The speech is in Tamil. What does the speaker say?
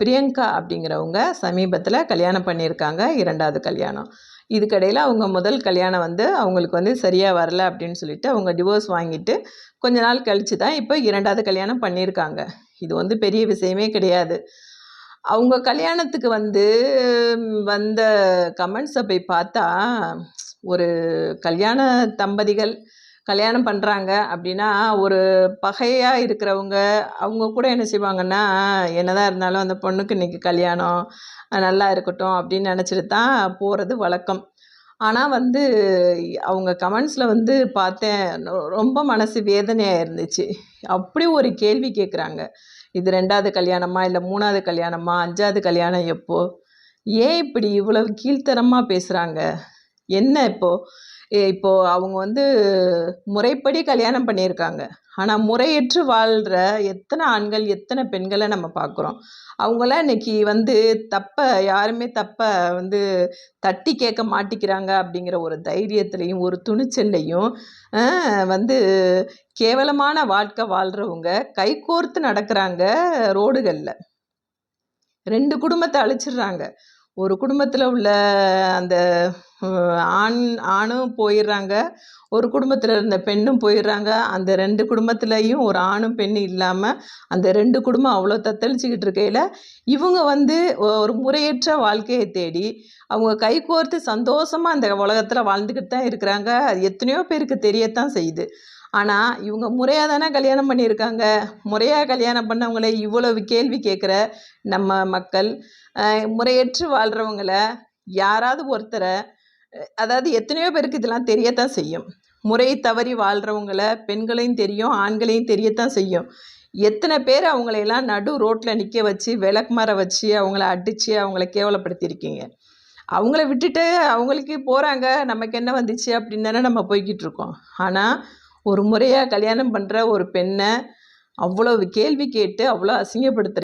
பிரியங்கா அப்படிங்கிறவங்க சமீபத்தில் கல்யாணம் பண்ணியிருக்காங்க இரண்டாவது கல்யாணம். இதுக்கடையில் அவங்க முதல் கல்யாணம் வந்து அவங்களுக்கு வந்து சரியாக வரல அப்படின்னு சொல்லிட்டு அவங்க டிவோர்ஸ் வாங்கிட்டு கொஞ்ச நாள் கழித்து தான் இப்போ இரண்டாவது கல்யாணம் பண்ணியிருக்காங்க. இது வந்து பெரிய விஷயமே கிடையாது. அவங்க கல்யாணத்துக்கு வந்து வந்த கமெண்ட்ஸை போய் பார்த்தா ஒரு கல்யாண தம்பதிகள் கல்யாணம் பண்ணுறாங்க அப்படின்னா ஒரு பகையாக இருக்கிறவங்க அவங்க கூட என்ன செய்வாங்கன்னா என்னதான் இருந்தாலும் அந்த பொண்ணுக்கு இன்றைக்கி கல்யாணம் நல்லா இருக்கட்டும் அப்படின்னு நினச்சிட்டு தான் போகிறது வழக்கம். ஆனால் வந்து அவங்க கமெண்ட்ஸில் வந்து பார்த்தேன் ரொம்ப மனசு வேதனையாக இருந்துச்சு. அப்படி ஒரு கேள்வி கேட்குறாங்க இது ரெண்டாவது கல்யாணமா இல்லை மூணாவது கல்யாணமா அஞ்சாவது கல்யாணம் எப்போ? ஏன் இப்படி இவ்வளவு கீழ்த்தரமாக பேசுகிறாங்க என்ன இப்போது ஏ, அவங்க வந்து முறைப்படி கல்யாணம் பண்ணியிருக்காங்க. ஆனால் முறையற்று வாழ்கிற எத்தனை ஆண்கள் எத்தனை பெண்களை நம்ம பார்க்குறோம்? அவங்களாம் இன்னைக்கு வந்து தப்பை யாருமே தப்பை வந்து தட்டி கேட்க மாட்டிக்கிறாங்க அப்படிங்கிற ஒரு தைரியத்துலேயும் ஒரு துணிச்சல்லையும் வந்து கேவலமான வாழ்க்கை வாழ்கிறவங்க கைகோர்த்து நடக்கிறாங்க ரோடுகளில். ரெண்டு குடும்பத்தை அழிச்சிடுறாங்க. ஒரு குடும்பத்தில் உள்ள அந்த ஆண் ஆணும் போயிடுறாங்க ஒரு குடும்பத்தில் இருந்த பெண்ணும் போயிடுறாங்க அந்த ரெண்டு குடும்பத்துலேயும் ஒரு ஆணும் பெண்ணும் இல்லாமல் அந்த ரெண்டு குடும்பம் அவ்வளோ தத்தளிச்சுக்கிட்டு இருக்கையில் இவங்க வந்து ஒரு முறையற்ற வாழ்க்கையை தேடி அவங்க கைகோர்த்து சந்தோஷமாக அந்த உலகத்தில் வாழ்ந்துக்கிட்டு தான் இருக்கிறாங்க. அது எத்தனையோ பேருக்கு தெரியத்தான் செய்யுது. ஆனால் இவங்க முறையாக தானே கல்யாணம் பண்ணியிருக்காங்க? முறையாக கல்யாணம் பண்ணவங்களே இவ்வளவு கேள்வி கேட்குற நம்ம மக்கள் முறையற்று வாழ்கிறவங்கள யாராவது ஒருத்தரை அதாவது எத்தனையோ பேருக்கு இதெல்லாம் தெரியத்தான் செய்யும். முறை தவறி வாழ்கிறவங்கள பெண்களையும் தெரியும் ஆண்களையும் தெரியத்தான் செய்யும். எத்தனை பேர் அவங்களையெல்லாம் நடு ரோட்டில் நிற்க வச்சு விளக்குமாற வச்சு அவங்கள அடித்து அவங்கள கேவலப்படுத்தியிருக்கீங்க. அவங்கள விட்டுட்டு அவங்களுக்கு போகிறாங்க நமக்கு என்ன வந்துச்சு அப்படின்னு தானே நம்ம போய்கிட்டு இருக்கோம். ஆனால் ஒரு முறையாக கல்யாணம் பண்ணுற ஒரு பெண்ணை அவ்வளோ கேள்வி கேட்டு அவ்வளோ அசிங்கப்படுத்துற